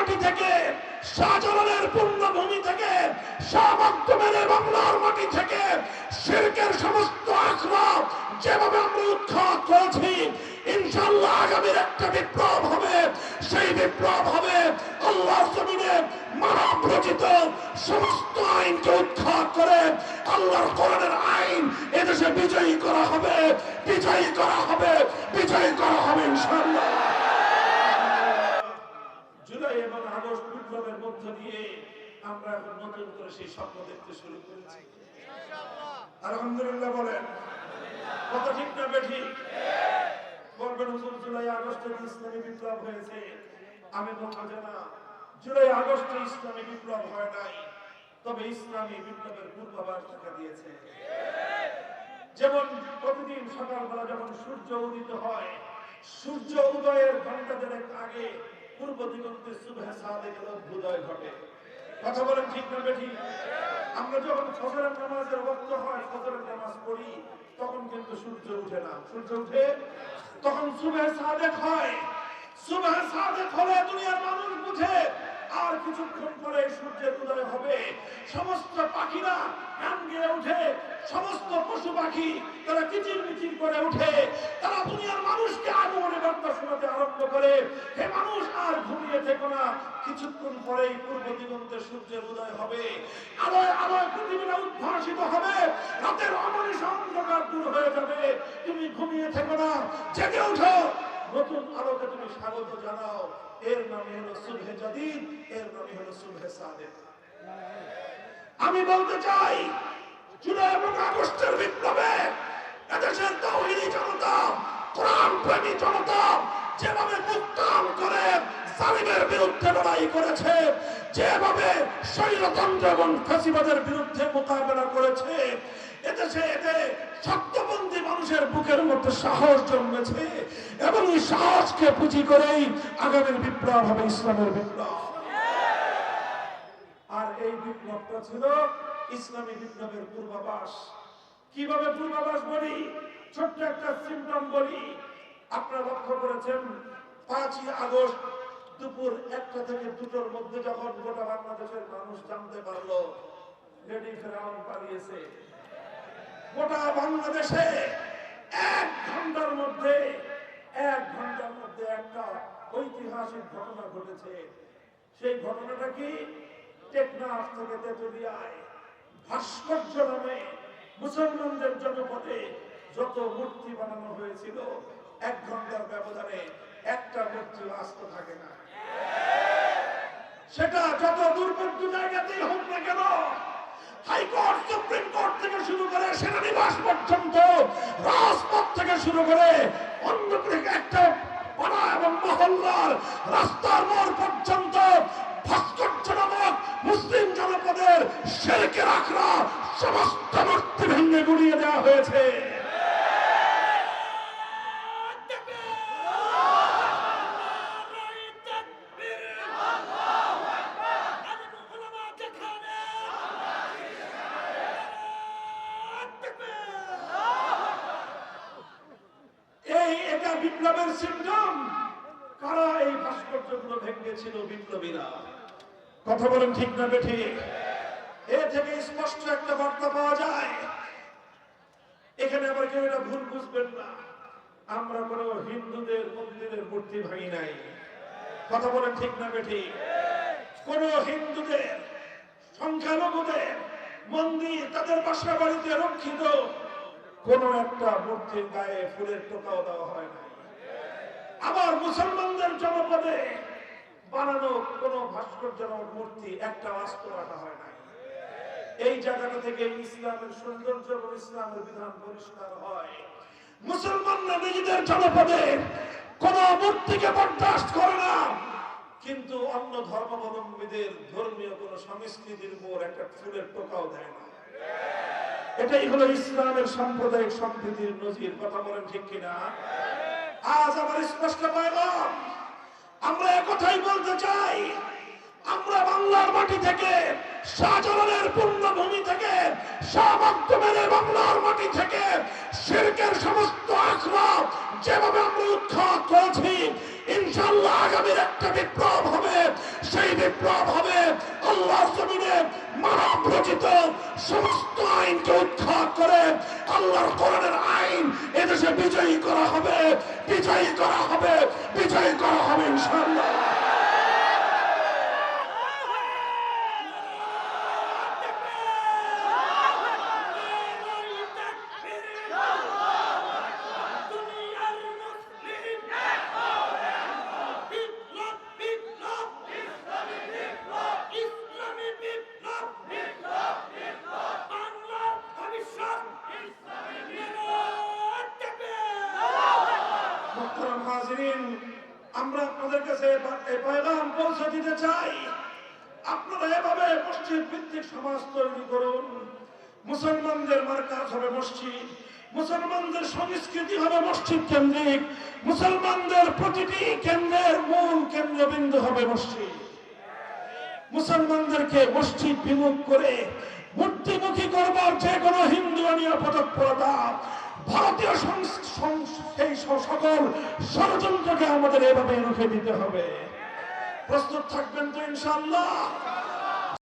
মাটি থেকে, শাহজালালের পূর্ণভূমি থেকে শাহবাগমের বাংলার মাটি থেকে শিরকের সমস্ত আখড়া যেভাবে আমরা উৎখাত করেছি ইনশাল্লাহ আগামীর একটা বিপ্লব হবে। সেই বিপ্লব হবে আল্লাহর জমিনে মানব রচিত সমস্ত আইনকে উৎখাত করে, আল্লাহর কোরআনের আইন এদেশে বিজয়ী করা হবে, বিজয়ী করা হবে, বিজয়ী করা হবে ইনশাল্লাহ জুলাই এবং আগস্ট বিপ্লবের মধ্য দিয়ে আমরা এখন নতুন করে সেই স্বপ্ন দেখতে শুরু করেছি। আলহামদুলিল্লাহ বলেন কত ঠিক না বেঠি? বলবেন হুজুর জুলাই আগস্টে ইসলামী বিপ্লব হয়েছে আমি বলব যে না জুলাই আগস্টে ইসলামী বিপ্লব হয় নাই তবে ইসলামী বিপ্লবের পূর্বাভাস দেখা দিয়েছে। যেমন প্রতিদিন সকালবেলা যখন সূর্য উদিত হয় সূর্য উদয়ের ঘণ্টা দেড়েক আগে পূর্ব দিগন্তে সুবহে সাদেক উদয় ঘটে। কথা বলেন ঠিক না, বেঠি? আমরা যখন ফজরের নামাজের ওয়াক্ত হয়, ফজরের নামাজ পড়ি, তখন কিন্তু সূর্য উঠে না। সূর্য উঠে তখন সুবহ সাদেক হয়। সুবহ সাদেক হলে দুনিয়ার মানুষ বুঝে আর কিছুক্ষণ পরে সূর্যের উদয় হবে। সমস্ত পাখিরা উঠে, সমস্ত পশু পাখি তারা কিচির মিচির করে উঠে, তারা দুনিয়ার মানুষকে আগমনে বার্তা শোনাতে আরম্ভ করে। হে মানুষ, আর ঘুমিয়ে থেকো না। কিছুক্ষণ পরেই পূর্ব দিগন্তে সূর্যের উদয় হবে। আলোয় আলোয় পৃথিবীটা উদ্ভাসিত হবে। রাতের অমনিশ অন্ধকার দূর হয়ে যাবে। তুমি ঘুমিয়ে থেকো না। জেগে উঠো। নতুন আলোকে তুমি স্বাগত জানাও। এর নামে হলো সুবহে জাদিদ, এর নামে হলো সুবহে সাদেক। আমি বলতে চাই, জুলাই এবং আগস্টের বিপ্লবে এদেশের তৌহিদি জনতা কোরআন প্রেমী জনতা যেভাবে মুক্তান করে জালিমের বিরুদ্ধে লড়াই করেছে, যেভাবে স্বৈরতন্ত্র এবং ফাঁসিবাদের বিরুদ্ধে মোকাবেলা করেছে, এদেশে এতে শক্তপন্থী মানুষের বুকের মধ্যে সাহস জন্মেছে এবং এই সাহসকে পুঁজি করেই আগামীর বিপ্লব হবে, ইসলামের বিপ্লব। আর এই বিপ্লবটা ছিল ইসলামী বিপ্লবের পূর্বাভাস। কীভাবে পূর্বাভাস বলি? ছোট্ট একটা সিমটম বলি। আপনারা লক্ষ্য করেছেন, পাঁচই আগস্ট দুপুর একটা থেকে দুটোর মধ্যে যখন গোটা বাংলাদেশের মানুষ জানতে পারল, লেডি ফেরাউন পালিয়েছে। গোটা বাংলাদেশে এক ঘণ্টার মধ্যে, এক ঘণ্টার মধ্যে একটা ঐতিহাসিক ঘটনা ঘটেছে। সেই ঘটনাটা কি? টেকনাফ থেকে তেতুলিয়ায় ভাস্কর্য নামে মুসলমানদের জনপদে যত মূর্তি বানানো হয়েছিল, এক ঘণ্টার ব্যবধানে একটা মূর্তি আস্ত থাকে না। সেটা যত দুর্বৃত্ত জায়গাতেই হোক না কেন, হাইকোর্ট, সুপ্রিম কোর্ট থেকে শুরু করে সেনানিবাস পর্যন্ত শুরু করে অন্য একটা পাড়া এবং মহল্লার রাস্তার মোড় পর্যন্ত ভাস্কর্য নামক মুসলিম জনপদের শেরকের আখড়া সমস্ত মূর্তি ভেঙে গুড়িয়ে দেওয়া হয়েছে এই এটা বিপ্লবের সিমটম কারা এই ভাস্কর্যগুলো ভেঙেছিল বিপ্লবীরা। কথা বলেন ঠিক না বেঠি? এ থেকে স্পষ্ট একটা বার্তা পাওয়া যায়। এখানে আবার কেউ এটা ভুল বুঝবেন না। আমরা কোনো হিন্দুদের, মন্দিরের মূর্তি ভাঙি নাই। কথা বলেন ঠিক না বেঠি? কোন হিন্দুদের, সংখ্যালঘুদের মন্দির তাদের বাসা বাড়িতে রক্ষিত কোন একটা মূর্তির গায়ে ফুলের টোকাও দেওয়া হয় না আবার মুসলমানদের জনপদে বানানো কোন ভাস্কর্য মূর্তি, একটা বাস্তব রাখা হয় না এই জায়গাটা থেকে ইসলামের সৌন্দর্য এবং ইসলামের বিধান পরিষ্কার হয়। মুসলমানরা নিজেদের জনপদে কোন মূর্তিকে বরদাস্ত করে না, কিন্তু অন্য ধর্মাবলম্বীদের ধর্মীয় কোন সংস্কৃতির উপর একটা ফুলের টোকাও দেয় না। এটাই হলো ইসলামের সাম্প্রদায়িক সম্প্রীতির নজির, কথা বলেন ঠিক কিনা? আজ আমার স্পষ্ট পাইলাম আমরা একথাই বলতে চাই, আমরা বাংলার মাটি থেকে, শাহজালালের পূর্ণভূমি থেকে শাহবাগমের বাংলার মাটি থেকে, শিরকের সমস্ত আখড়া যেভাবে আমরা উৎখাত করেছি ইনশাল্লাহ আগামীর একটা বিপ্লব হবে। সেই বিপ্লব হবে আল্লাহ জমিনে মানব রচিত সমস্ত আইনকে উৎখাত করে, আল্লাহর কোরআনের এদেশে বিজয়ী করা হবে বিজয়ী করা হবে বিজয়ী করা হবে ইনশাআল্লাহ। আমরা আপনাদের কাছে এই পয়গাম পৌঁছে দিতে চাই। আপনারা এভাবে মসজিদ ভিত্তিক সমাজ তৈরি করুন। মুসলমানদের মার্কাজ হবে মসজিদ। মুসলমানদের সংস্কৃতি হবে মসজিদ কেন্দ্রিক। মুসলমানদের প্রতিটি কেন্দ্রের মূল কেন্দ্রবিন্দু হবে মসজিদ। মুসলমানদেরকে মসজিদ বিমুখ করে মূর্তিমুখী করবার যে কোনো হিন্দুয়ানীয় পদক্ষতা ভারতীয় সেই সকল ষড়যন্ত্রকে আমাদের এভাবে রুখে দিতে হবে। প্রস্তুত থাকবেন তো ইনশাল্লাহ